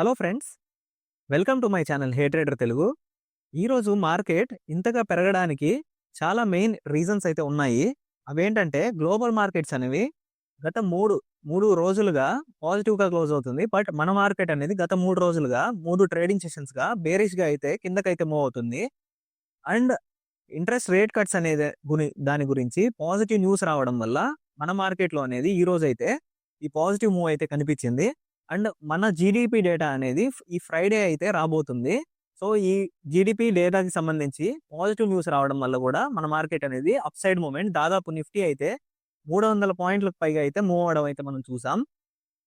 Hello friends welcome to my channel hey trader Telugu. ఈరోజు market ఇంతగా పెరగడానికి చాలా మెయిన్ రీజన్స్ అయితే ఉన్నాయి. అవేంటంటే గ్లోబల్ మార్కెట్స్ అనేవి గత మూడు మూడు రోజులుగా పాజిటివ్గా క్లోజ్ అవుతుంది. బట్ మన మార్కెట్ అనేది గత మూడు రోజులుగా మూడు ట్రేడింగ్ సెషన్స్గా బేరిష్గా అయితే కిందకైతే మూవ్ అవుతుంది. అండ్ ఇంట్రెస్ట్ రేట్ కట్స్ అనేది గురి దాని గురించి పాజిటివ్ న్యూస్ రావడం వల్ల మన మార్కెట్లో అనేది ఈ రోజు అయితే ఈ పాజిటివ్ మూవ్ అయితే కనిపించింది. అండ్ మన జీడిపి డేటా అనేది ఈ ఫ్రైడే అయితే రాబోతుంది. సో ఈ జీడిపి డేటాకి సంబంధించి పాజిటివ్ న్యూస్ రావడం వల్ల కూడా మన మార్కెట్ అనేది అప్ సైడ్ మూమెంట్. దాదాపు నిఫ్టీ అయితే మూడు వందల పాయింట్లకు పైగా అయితే మూవ్ అవడం అయితే మనం చూసాం.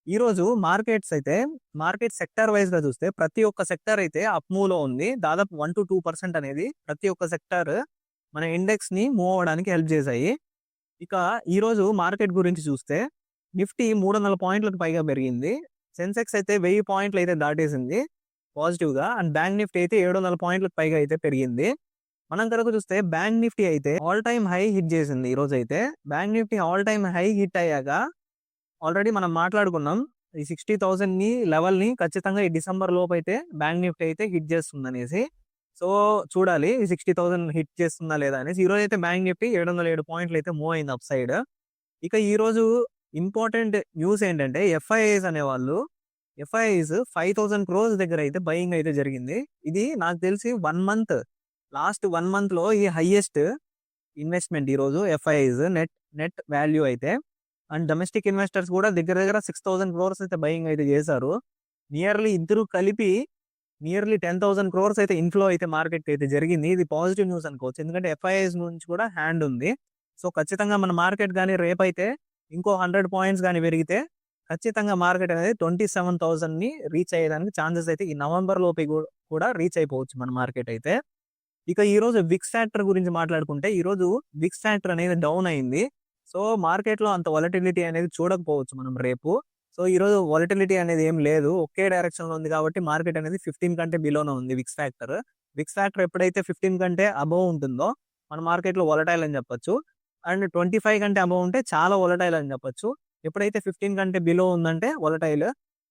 ఈరోజు మార్కెట్స్ అయితే మార్కెట్ సెక్టర్ వైజ్గా చూస్తే ప్రతి ఒక్క సెక్టర్ అయితే అప్ మూవ్లో ఉంది. దాదాపు వన్ టు టూ పర్సెంట్ అనేది ప్రతి ఒక్క సెక్టర్ మన ఇండెక్స్ని మూవ్ అవ్వడానికి హెల్ప్ చేశాయి. ఇక ఈరోజు మార్కెట్ గురించి చూస్తే నిఫ్టీ మూడు వందల పాయింట్లకు పైగా పెరిగింది. సెన్సెక్స్ అయితే వెయ్యి పాయింట్లు అయితే దాటేసింది పాజిటివ్గా అండ్ బ్యాంక్ నిఫ్టీ అయితే ఏడు వందల పాయింట్లకు పైగా అయితే పెరిగింది. మనం కనుక చూస్తే బ్యాంక్ నిఫ్టీ అయితే ఆల్ టైమ్ హై హిట్ చేసింది ఈ రోజు అయితే. Bank Nifty all time high hit అయ్యాక ఆల్రెడీ మనం మాట్లాడుకున్నాం ఈ సిక్స్టీ థౌసండ్ని లెవెల్ని ఖచ్చితంగా ఈ డిసెంబర్ లోపు అయితే బ్యాంక్ నిఫ్టీ అయితే హిట్ చేస్తుంది అనేసి సో చూడాలి ఈ సిక్స్టీ థౌసండ్ హిట్ చేస్తుందా లేదా అనేసి. ఈ రోజు అయితే బ్యాంక్ నిఫ్టీ ఏడు వందల ఏడు పాయింట్లు అయితే మూవ్ అయింది అప్ సైడ్. ఇక ఈ రోజు ఇంపార్టెంట్ న్యూస్ ఏంటంటే ఎఫ్ఐఐస్ అనే వాళ్ళు ఎఫ్ఐఐస్ ఫైవ్ థౌసండ్ క్రోర్స్ దగ్గర అయితే బయింగ్ అయితే జరిగింది. ఇది నాకు తెలిసి వన్ మంత్ లాస్ట్ వన్ మంత్లో ఈ హైయెస్ట్ ఇన్వెస్ట్మెంట్ ఈ రోజు ఎఫ్ఐఐస్ నెట్ నెట్ వాల్యూ అయితే. అండ్ డొమెస్టిక్ ఇన్వెస్టర్స్ కూడా దగ్గర దగ్గర సిక్స్ థౌసండ్ క్రోర్స్ అయితే బయింగ్ అయితే చేశారు. నియర్లీ ఇద్దరు కలిపి నియర్లీ టెన్ థౌసండ్ క్రోర్స్ అయితే ఇన్ఫ్లో అయితే మార్కెట్ అయితే జరిగింది. ఇది పాజిటివ్ న్యూస్ అనుకోవచ్చు. ఎందుకంటే ఎఫ్ఐఐస్ నుంచి కూడా హ్యాండ్ ఉంది. సో ఖచ్చితంగా మన మార్కెట్ కానీ రేపైతే ఇంకో హండ్రెడ్ పాయింట్స్ కానీ పెరిగితే ఖచ్చితంగా మార్కెట్ అనేది ట్వంటీ సెవెన్ థౌసండ్ని రీచ్ అయ్యేదానికి ఛాన్సెస్ అయితే ఈ నవంబర్ లోపే కూడా రీచ్ అయిపోవచ్చు మన మార్కెట్ అయితే. ఇక ఈ రోజు విక్స్ ఫ్యాక్టర్ గురించి మాట్లాడుకుంటే ఈ రోజు విక్స్ ఫ్యాక్టర్ అనేది డౌన్ అయింది. సో మార్కెట్లో అంత వాలటిలిటీ అనేది చూడకపోవచ్చు మనం రేపు. సో ఈ రోజు వాలటిలిటీ అనేది ఏం లేదు. ఒకే డైరెక్షన్లో ఉంది కాబట్టి మార్కెట్ అనేది ఫిఫ్టీన్ కంటే బిలోనే ఉంది విక్స్ ఫ్యాక్టర్. విక్స్ ఫ్యాక్టర్ ఎప్పుడైతే ఫిఫ్టీన్ కంటే అబవ్ ఉంటుందో మన మార్కెట్లో వాలటైల్ అని చెప్పొచ్చు. అండ్ ట్వంటీ ఫైవ్ కంటే అబవ్ ఉంటే చాలా వొలటైల్ అని చెప్పొచ్చు. ఎప్పుడైతే ఫిఫ్టీన్ కంటే బిలో ఉందంటే వాలటైల్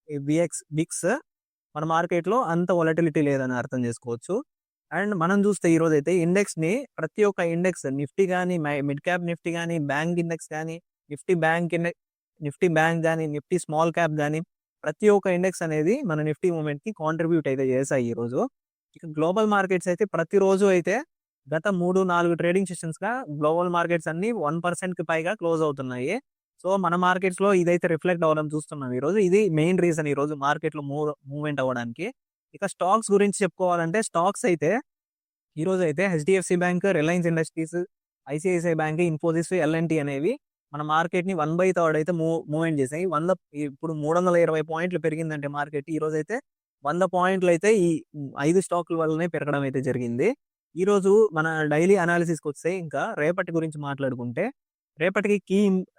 బిఎక్స్ బిక్స్ మన మార్కెట్లో అంత వొలటిలిటీ లేదని అర్థం చేసుకోవచ్చు. అండ్ మనం చూస్తే ఈ రోజు అయితే ఇండెక్స్ని ప్రతి ఒక్క ఇండెక్స్ నిఫ్టీ కానీ మిడ్ క్యాప్ నిఫ్టీ కానీ బ్యాంక్ ఇండెక్స్ కానీ Nifty bank index Nifty bank కానీ నిఫ్టీ స్మాల్ క్యాప్ కానీ ప్రతి ఒక్క ఇండెక్స్ అనేది మన నిఫ్టీ మూమెంట్కి కాంట్రిబ్యూట్ అయితే చేశాయి ఈ రోజు. ఇక గ్లోబల్ మార్కెట్స్ అయితే ప్రతిరోజు అయితే గత మూడు నాలుగు ట్రేడింగ్ సెషన్స్గా గ్లోబల్ మార్కెట్స్ అన్ని వన్ పర్సెంట్కి పైగా క్లోజ్ అవుతున్నాయి. సో మన మార్కెట్స్లో ఇదైతే రిఫ్లెక్ట్ అవ్వడం చూస్తున్నాం ఈ రోజు ఇది మెయిన్ రీజన్ ఈ రోజు మార్కెట్లో మూవ్ మూవ్మెంట్ అవ్వడానికి. ఇక స్టాక్స్ గురించి చెప్పుకోవాలంటే స్టాక్స్ అయితే ఈ రోజు అయితే HDFC bank Reliance Industries ICICI bank Infosys L and T అనేవి మన మార్కెట్ని వన్ బై థర్డ్ అయితే మూవ్ మూవ్మెంట్ చేసాయి. వంద ఇప్పుడు మూడు వందల ఇరవై పాయింట్లు పెరిగిందంటే మార్కెట్ ఈ రోజు అయితే వంద పాయింట్లు అయితే ఈ ఐదు స్టాకుల వల్లనే పెరగడం అయితే జరిగింది. ఈ రోజు మన డైలీ అనాలిసిస్కి వస్తే ఇంకా రేపటి గురించి మాట్లాడుకుంటే రేపటికి key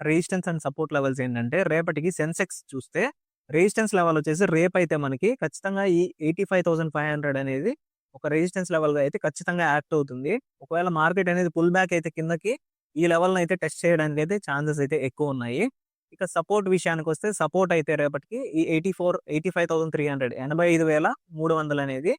resistance and support levels ఏంటంటే రేపటికి సెన్సెక్స్ చూస్తే రెసిస్టెన్స్ లెవెల్ వచ్చేసి రేపు అయితే మనకి ఖచ్చితంగా ఈ eighty five thousand five hundred అనేది ఒక రెసిస్టెన్స్ లెవెల్గా అయితే ఖచ్చితంగా యాక్ట్ అవుతుంది. ఒకవేళ మార్కెట్ అనేది పుల్ బ్యాక్ అయితే కిందకి ఈ లెవెల్ అయితే టెస్ట్ చేయడానికి అయితే ఛాన్సెస్ అయితే ఎక్కువ ఉన్నాయి. ఇక సపోర్ట్ విషయానికి వస్తే సపోర్ట్ అయితే రేపటికి ఈ eighty four eighty five thousand three hundred ఎనభై ఐదు వేల మూడు వందలు అనేది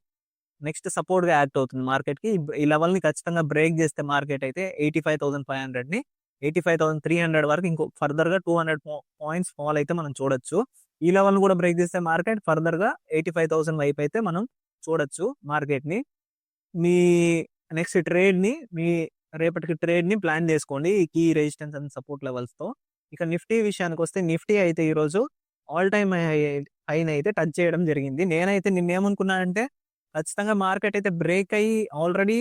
నెక్స్ట్ సపోర్ట్గా యాక్ట్ అవుతుంది మార్కెట్కి ఈ లెవెల్ని ఖచ్చితంగా బ్రేక్ చేస్తే మార్కెట్ అయితే eighty five thousand five హండ్రెడ్ని eighty five thousand three hundred వరకు ఇంకో ఫర్దర్గా టూ హండ్రెడ్ పాయింట్స్ ఫాల్ అయితే మనం చూడొచ్చు. ఈ లెవెల్ కూడా బ్రేక్ చేస్తే మార్కెట్ ఫర్దర్గా ఎయిటీ ఫైవ్ థౌసండ్ వైపు అయితే మనం చూడొచ్చు మార్కెట్ని మీ నెక్స్ట్ ట్రేడ్ని మీ రేపటికి ట్రేడ్ని ప్లాన్ చేసుకోండి ఈ కీ రెసిస్టెన్స్ అండ్ సపోర్ట్ లెవెల్స్తో ఇక నిఫ్టీ విషయానికి వస్తే నిఫ్టీ అయితే ఈరోజు ఆల్ టైమ్ హైన్ అయితే టచ్ చేయడం జరిగింది. నేనైతే నిన్నేమనుకున్నానంటే ఖచ్చితంగా మార్కెట్ అయితే బ్రేక్ అయ్యి ఆల్రెడీ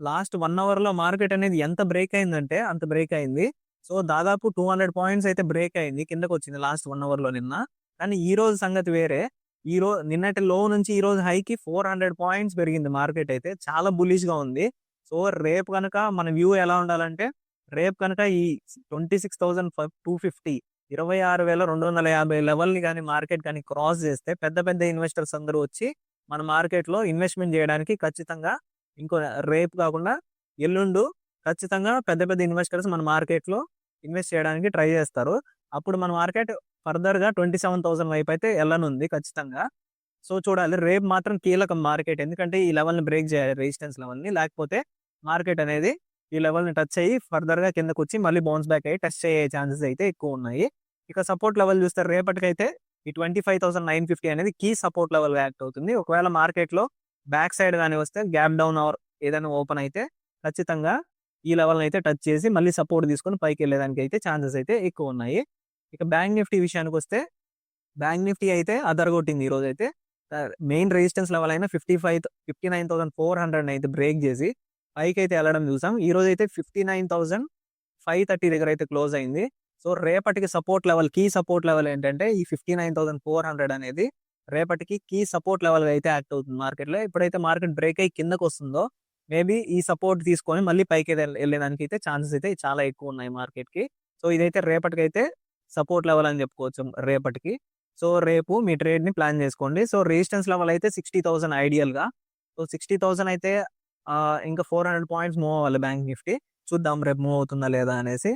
లాస్ట్ వన్ అవర్లో మార్కెట్ అనేది ఎంత బ్రేక్ అయిందంటే అంత బ్రేక్ అయింది సో దాదాపు టూ హండ్రెడ్ పాయింట్స్ అయితే బ్రేక్ అయింది కిందకు వచ్చింది లాస్ట్ వన్ అవర్లో నిన్న. కానీ ఈ రోజు సంగతి వేరే. ఈ రోజు నిన్నటి లో నుంచి ఈ రోజు హైకి ఫోర్ హండ్రెడ్ పాయింట్స్ పెరిగింది మార్కెట్ అయితే చాలా బులిష్గా ఉంది. సో రేపు కనుక మన వ్యూ ఎలా ఉండాలంటే రేపు కనుక ఈ twenty six thousand two fifty ఇరవై ఆరు వేల రెండు వందల యాభై లెవెల్ని కానీ మార్కెట్ కానీ క్రాస్ చేస్తే పెద్ద పెద్ద ఇన్వెస్టర్స్ అందరూ వచ్చి మన మార్కెట్లో ఇన్వెస్ట్మెంట్ చేయడానికి ఖచ్చితంగా ఇంకో రేపు కాకుండా ఎల్లుండు ఖచ్చితంగా పెద్ద పెద్ద ఇన్వెస్టర్స్ మన మార్కెట్లో ఇన్వెస్ట్ చేయడానికి ట్రై చేస్తారు. అప్పుడు మన మార్కెట్ ఫర్దర్గా ట్వంటీ సెవెన్ థౌసండ్ వైపు అయితే వెళ్ళనుంది ఖచ్చితంగా. సో చూడాలి. రేపు మాత్రం కీలకం మార్కెట్. ఎందుకంటే ఈ లెవెల్ని బ్రేక్ చేయాలి రెసిస్టెన్స్ లెవెల్ని. లేకపోతే మార్కెట్ అనేది ఈ లెవెల్ని టచ్ అయ్యి ఫర్దర్గా కిందకు వచ్చి మళ్ళీ బౌన్స్ బ్యాక్ అయ్యి టచ్ అయ్యే ఛాన్సెస్ అయితే ఎక్కువ ఉన్నాయి. ఇక సపోర్ట్ లెవెల్ చూస్తే రేపటికైతే ఈ twenty five thousand nine fifty అనేది కీ సపోర్ట్ లెవెల్ యాక్ట్ అవుతుంది. ఒకవేళ మార్కెట్లో బ్యాక్ సైడ్ కానీ వస్తే గ్యాప్ డౌన్ ఆర్ ఏదైనా ఓపెన్ అయితే ఖచ్చితంగా ఈ లెవెల్ని అయితే టచ్ చేసి మళ్ళీ సపోర్ట్ తీసుకొని పైకి వెళ్ళేదానికి అయితే ఛాన్సెస్ అయితే ఎక్కువ ఉన్నాయి. ఇక బ్యాంక్ నిఫ్టీ విషయానికి వస్తే బ్యాంక్ నిఫ్టీ అయితే అదరగొట్టింది ఈ రోజు అయితే మెయిన్ రెసిస్టెన్స్ లెవెల్ అయినా fifty five fifty nine thousand four hundred అయితే బ్రేక్ చేసి పైకి అయితే వెళ్ళడం చూసాం. ఈ రోజు అయితే fifty nine thousand five thirty దగ్గర అయితే క్లోజ్ అయింది. సో రేపటికి support level key support level ఏంటంటే ఈ fifty nine thousand four hundred అనేది రేపటికి కీ సపోర్ట్ లెవెల్ అయితే యాక్ట్ అవుతుంది మార్కెట్లో. ఎప్పుడైతే మార్కెట్ బ్రేక్ అయ్యి కిందకు వస్తుందో మేబీ ఈ సపోర్ట్ తీసుకొని మళ్ళీ పైకి వెళ్ళేదానికి అయితే ఛాన్సెస్ అయితే చాలా ఎక్కువ ఉన్నాయి మార్కెట్కి. సో ఇదైతే రేపటికైతే సపోర్ట్ లెవెల్ అని చెప్పుకోవచ్చు రేపటికి. సో రేపు మీ ట్రేడ్ని ప్లాన్ చేసుకోండి. సో రెసిస్టెన్స్ లెవెల్ అయితే సిక్స్టీ థౌసండ్ ఐడియల్గా. సో సిక్స్టీ థౌసండ్ అయితే ఇంకా ఫోర్ హండ్రెడ్ పాయింట్స్ మూవ్ అవ్వాలి బ్యాంక్ నిఫ్టీ. చూద్దాం రేపు మూవ్ అవుతుందా లేదా అనేసి.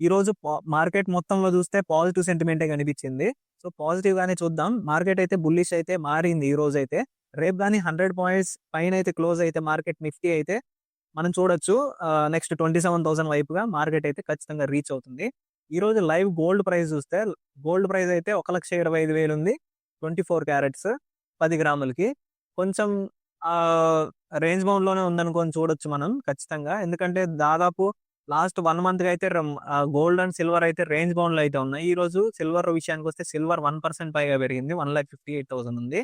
ఈరోజు మార్కెట్ మొత్తంలో చూస్తే పాజిటివ్ సెంటిమెంటే కనిపించింది. సో పాజిటివ్ గానే చూద్దాం. మార్కెట్ అయితే బుల్లిష్ అయితే మారింది ఈ రోజు అయితే. రేపు కానీ హండ్రెడ్ పాయింట్స్ పైన అయితే క్లోజ్ అయితే మార్కెట్ నిఫ్టీ అయితే మనం చూడొచ్చు. నెక్స్ట్ ట్వంటీ సెవెన్ థౌసండ్ వైపుగా మార్కెట్ అయితే ఖచ్చితంగా రీచ్ అవుతుంది. ఈ రోజు లైవ్ గోల్డ్ ప్రైస్ చూస్తే గోల్డ్ ప్రైస్ అయితే ఒక లక్ష ఇరవై ఐదు వేలు ఉంది. ట్వంటీ ఫోర్ క్యారెట్స్ పది గ్రాములకి. కొంచెం రేంజ్ బౌండ్లోనే ఉందనుకొని చూడొచ్చు మనం ఖచ్చితంగా. ఎందుకంటే దాదాపు లాస్ట్ వన్ మంత్ అయితే గోల్డ్ అండ్ సిల్వర్ అయితే రేంజ్ బౌండ్లో అయితే ఉన్నాయి. ఈ రోజు సిల్వర్ విషయానికి వస్తే సిల్వర్ వన్ పర్సెంట్ పైగా పెరిగింది. One lakh fifty eight thousand ఉంది.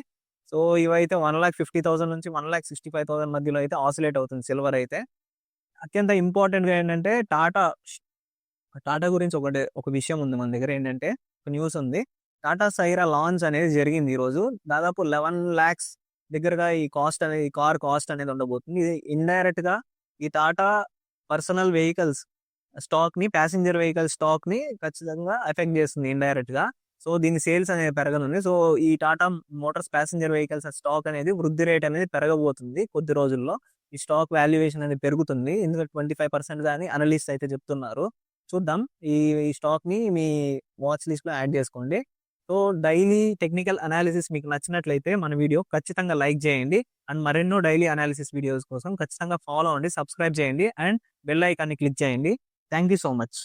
సో ఇవైతే వన్ లాక్ ఫిఫ్టీ థౌసండ్ నుంచి one lakh sixty five thousand మధ్యలో అయితే ఆసిలేట్ అవుతుంది సిల్వర్ అయితే. అత్యంత ఇంపార్టెంట్గా ఏంటంటే టాటా టాటా గురించి ఒకటి ఒక విషయం ఉంది మన దగ్గర ఏంటంటే ఒక న్యూస్ ఉంది. టాటా సైరా లాంచ్ అనేది జరిగింది ఈరోజు దాదాపు లెవెన్ ల్యాక్స్ దగ్గరగా ఈ కాస్ట్ అనేది ఈ కార్ కాస్ట్ అనేది ఉండబోతుంది. ఇది ఇండైరెక్ట్గా ఈ టాటా పర్సనల్ వెహికల్స్ స్టాక్ని ప్యాసింజర్ వెహికల్ స్టాక్ని ఖచ్చితంగా ఎఫెక్ట్ చేస్తుంది ఇండైరెక్ట్గా సో దీని సేల్స్ అనేది పెరగనుంది సో ఈ Tata Motors passenger vehicles stock అనేది వృద్ధి రేట్ అనేది పెరగబోతుంది కొద్ది రోజుల్లో. ఈ స్టాక్ వాల్యుయేషన్ అనేది పెరుగుతుంది. ఇందులో ట్వంటీ ఫైవ్ పర్సెంట్ కానీ అనలిస్ట్ అయితే చెప్తున్నారు. చూద్దాం. ఈ ఈ స్టాక్ని మీ వాచ్ లిస్ట్లో యాడ్ చేసుకోండి. సో డైలీ టెక్నికల్ అనాలిసిస్ మీకు నచ్చినట్లయితే మన వీడియో ఖచ్చితంగా లైక్ చేయండి. అండ్ మరెన్నో డైలీ అనాలిసిస్ వీడియోస్ కోసం ఖచ్చితంగా ఫాలో అవ్వండి సబ్స్క్రైబ్ చేయండి. అండ్ బెల్ ఐకాన్ని క్లిక్ చేయండి. Thank you so much.